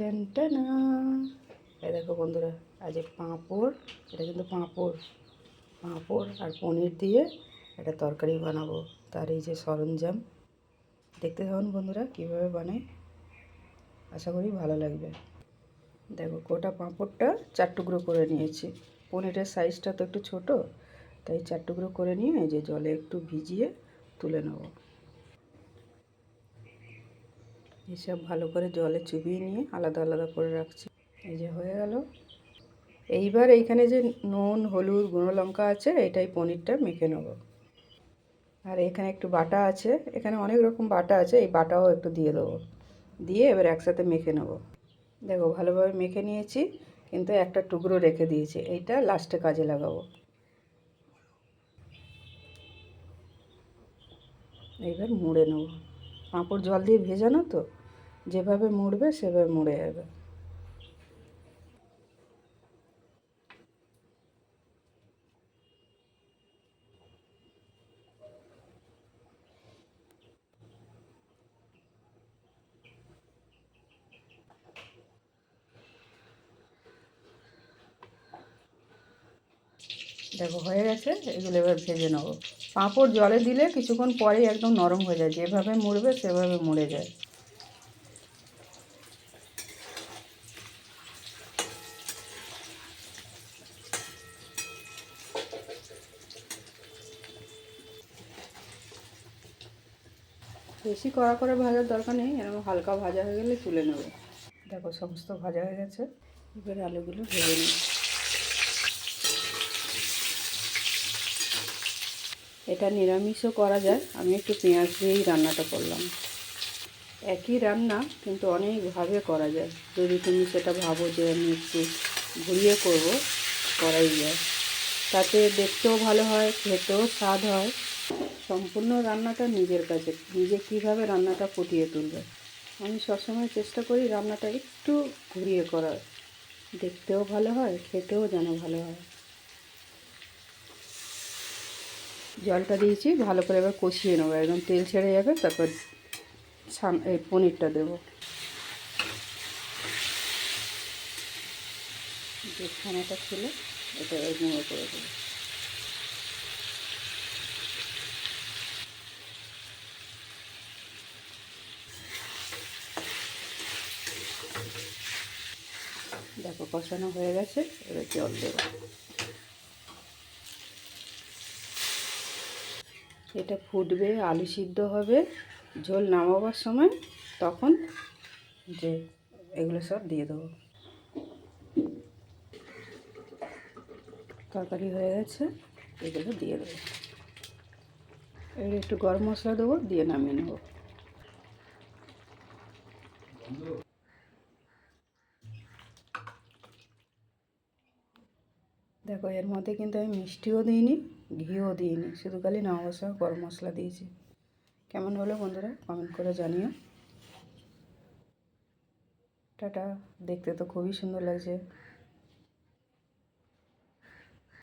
Ten এই দেখো বন্ধুরা আজ পাঁপড়, এটা কিন্তু পাঁপড়। পাঁপড় আর পনির দিয়ে একটা তরকারি বানাবো, তার এই যে সরঞ্জাম। দেখতে থাকুন বন্ধুরা, কীভাবে বানাই। আশা করি ভালো লাগবে। দেখো, গোটা পাঁপড়টা চার টুকরো করে নিয়েছি। পনিরের সাইজটা তো একটু ছোট, তাই চার টুকরো করে নিয়ে যে জলে একটু ভিজিয়ে তুলে নেব। এসব ভালো করে জলে চুবিয়ে নিয়ে আলাদা আলাদা করে রাখছি। এই যে হয়ে গেল। এইবার এইখানে যে নুন, হলুদ, গুঁড়ো লঙ্কা আছে, এটাই পনিরটা মেখে নেব। আর এখানে একটু বাটা আছে। এখানে অনেক রকম বাটা আছে, এই বাটাও একটু দিয়ে দেবো। দিয়ে এবার একসাথে মেখে নেব। দেখো, ভালোভাবে মেখে নিয়েছি, কিন্তু একটা টুকরো রেখে দিয়েছি। এইটা লাস্টে কাজে লাগাবো। এইবার মুড়ে নেব। পাঁপড় জল দিয়ে ভেজানো তো? যেভাবে মুড়বে, সেভাবে মুড়ে যাবে। দেখো, হয়ে গেছে। এগুলো এবার ভেজে নেব। পাঁপড় জলে দিলে কিছুক্ষণ পরেই একদম নরম হয়ে যায়। যেভাবে মুড়বে, সেভাবে মুড়ে যায়। বেশি কড়া করে ভাজার দরকার নেই, এরকম হালকা ভাজা হয়ে গেলে তুলে নেবে। দেখো সমস্ত ভাজা হয়ে গেছে, এবার আলুগুলো ভেজে নিই। এটা নিরামিষও করা যায়, আমি একটু পেঁয়াজ দিয়েই রান্নাটা করলাম। একই রান্না, কিন্তু অনেকভাবে করা যায়। যদি তুমি সেটা ভাবো যে আমি একটু ঘুরিয়ে করব, করাই যায়। তাতে দেখতেও ভালো হয়, খেতেও স্বাদ হয়। সম্পূর্ণ রান্নাটা নিজের কাছে, নিজে কীভাবে রান্নাটা ফুটিয়ে তুলবে। আমি সবসময় চেষ্টা করি রান্নাটা একটু ঘুরিয়ে করার। দেখতেও ভালো হয়, খেতেও যেন ভালো হয়। জলটা দিয়েছি, ভালো করে এবার কষিয়ে নেব। একদম তেল ছেড়ে যাবে, তারপর এই পনিরটা দেবো। যে ছানাটা ছিল এটা করে দেবো। দেখো কষানো হয়ে গেছে, এবার জল দেবো। এটা ফুটবে, আলু সিদ্ধ হবে, ঝোল নামাবার সময় তখন যে এগুলো সব দিয়ে দেবো। তরকারি হয়ে গেছে, এগুলো দিয়ে দেবো। এবার একটু গরম মশলা দেবো, দিয়ে নামিয়ে নেব। দেখো, এর মধ্যে কিন্তু আমি মিষ্টিও দিইনি, ঘিও দিইনি, শুধু খালি নবসা গরম মশলা দিয়েছি। কেমন হলো বন্ধুরা কমেন্ট করে জানিও। টাটা, দেখতে তো খুবই সুন্দর লাগছে।